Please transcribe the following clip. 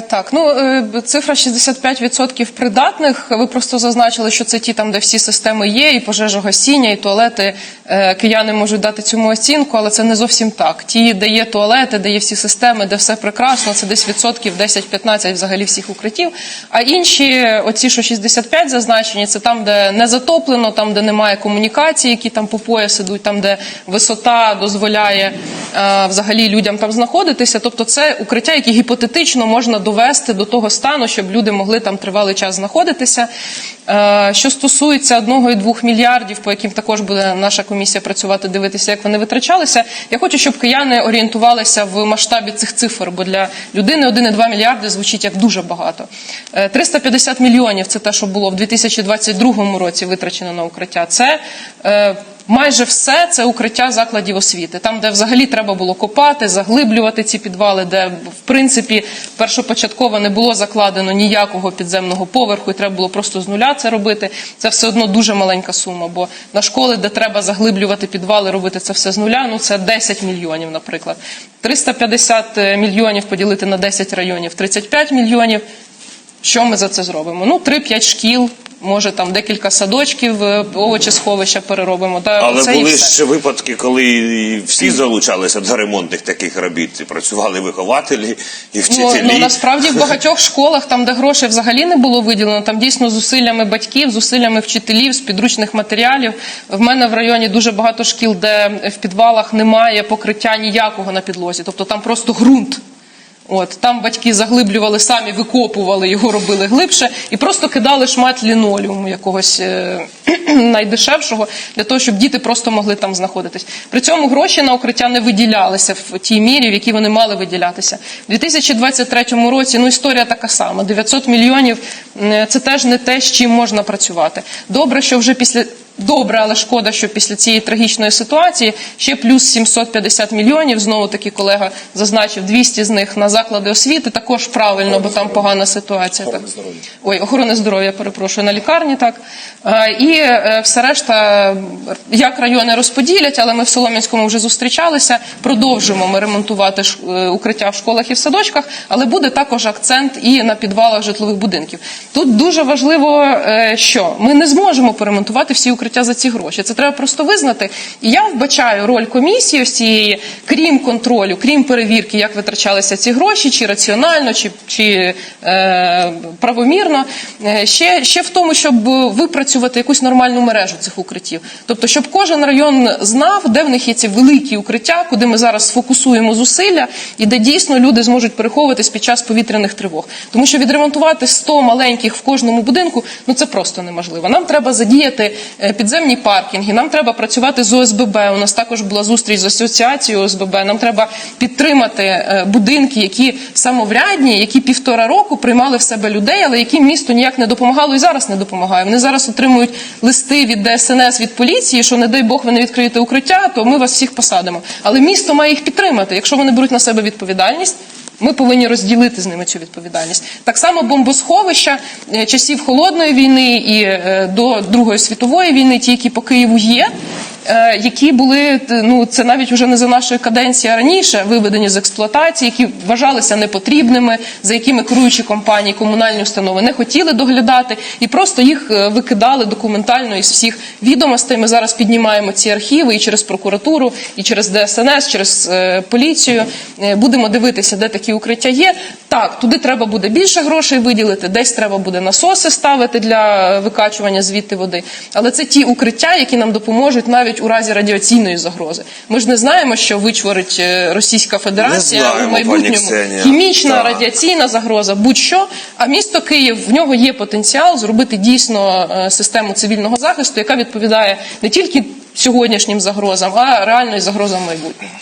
Так, ну е, цифра 65% придатних. Ви просто зазначили, що це ті там, де всі системи є, і пожежогасіння, і туалети. Е, Кияни можуть дати цьому оцінку, але це не зовсім так. Ті, де є туалети, де є всі системи, де все прекрасно, це десь відсотків 10-15 взагалі всіх укриттів. А інші, оці, що 65 зазначені, це там, де не затоплено, там, де немає комунікації, які там по пояс ідуть, там, де висота дозволяє е, взагалі людям там знаходитися. Тобто, це укриття, які гіпотетично можна довести до того стану, щоб люди могли там тривалий час знаходитися. Е, Що стосується одного і двох мільярдів, по яким також буде наша комісія працювати, дивитися, як вони витрачалися. Я хочу, щоб кияни орієнтувалися в масштабі цих цифр, бо для людини 1,2 мільярди звучить як дуже багато. Е, 350 мільйонів це те, що було в 2022 році витрачено на укриття. Це е, Майже все це укриття закладів освіти, там, де взагалі треба було копати, заглиблювати ці підвали, де в принципі першопочатково не було закладено ніякого підземного поверху, і треба було просто з нуля це робити. Це все одно дуже маленька сума. Бо на школи, де треба заглиблювати підвали, робити це все з нуля, ну це 10 мільйонів, наприклад. 350 мільйонів поділити на 10 районів, 35 мільйонів. Що ми за це зробимо? Ну, 3-5 шкіл, може там декілька садочків, е, овочесховища переробимо. Та Але це і були все. ще випадки, коли всі залучалися до ремонтних таких робіт. І працювали вихователі і Ну, вчителі. ну насправді в багатьох школах, там де грошей взагалі не було виділено, там дійсно зусиллями батьків, зусиллями вчителів, з підручних матеріалів. В мене в районі дуже багато шкіл, де в підвалах немає покриття ніякого на підлозі, тобто там просто ґрунт. От там батьки заглиблювали самі, викопували його, робили глибше і просто кидали шмат лінолеуму якогось е, найдешевшого для того, щоб діти просто могли там знаходитись. При цьому гроші на укриття не виділялися в тій мірі, в якій вони мали виділятися. У 2023 році ну історія така сама: 900 мільйонів це теж не те, з чим можна працювати. Добре, що вже після. Добре, але шкода, що після цієї трагічної ситуації ще плюс 750 мільйонів. Знову таки колега зазначив 200 з них на заклади освіти. Також правильно, бо там погана ситуація. Так. Ой, охорони здоров'я, перепрошую, на лікарні так. І е, все решта, як райони розподілять, але ми в Солом'янському вже зустрічалися. Продовжимо ми ремонтувати е, укриття в школах і в садочках, але буде також акцент і на підвалах житлових будинків. Тут дуже важливо, е, що ми не зможемо поремонтувати всі укриття за ці гроші. Це треба просто визнати. І я вбачаю роль комісії ось цієї, крім контролю, крім перевірки, як витрачалися ці гроші, чи раціонально, чи, чи е, правомірно, е, ще, ще в тому, щоб випрацювати якусь нормальну мережу цих укриттів. Тобто, щоб кожен район знав, де в них є ці великі укриття, куди ми зараз сфокусуємо зусилля, і де дійсно люди зможуть переховуватись під час повітряних тривог. Тому що відремонтувати 100 маленьких в кожному будинку, ну це просто неможливо. Нам треба задіяти е, підземні паркінги, нам треба працювати з ОСББ. У нас також була зустріч з асоціацією ОСББ. Нам треба підтримати е, будинки, які самоврядні, які півтора року приймали в себе людей, але яким місту ніяк не допомагало і зараз не допомагає. Вони зараз отримують листи від ДСНС від поліції, що не дай Бог ви не відкриєте укриття, то ми вас всіх посадимо. Але місто має їх підтримати. Якщо вони беруть на себе відповідальність. Ми повинні розділити з ними цю відповідальність. Так само бомбосховища е, часів холодної війни і е, до Другої світової війни, ті, які по Києву є, які були ну це навіть вже не за нашої каденції, а раніше виведені з експлуатації, які вважалися непотрібними, за якими керуючі компанії, комунальні установи не хотіли доглядати, і просто їх е, викидали документально із всіх відомостей. Ми зараз піднімаємо ці архіви і через прокуратуру, і через ДСНС, через е, поліцію. Е, Будемо дивитися, де такі укриття є. Так, туди треба буде більше грошей виділити, десь треба буде насоси ставити для е, викачування звідти води. Але це ті укриття, які нам допоможуть навіть у разі радіаційної загрози. Ми ж не знаємо, що вичворить е, Російська Федерація Не знаємо, у майбутньому. Хімічна да. радіаційна загроза, будь-що. А місто Київ в нього є потенціал зробити дійсно е, систему цивільного захисту, яка відповідає не тільки сьогоднішнім загрозам, а реально й загрозам майбутнього.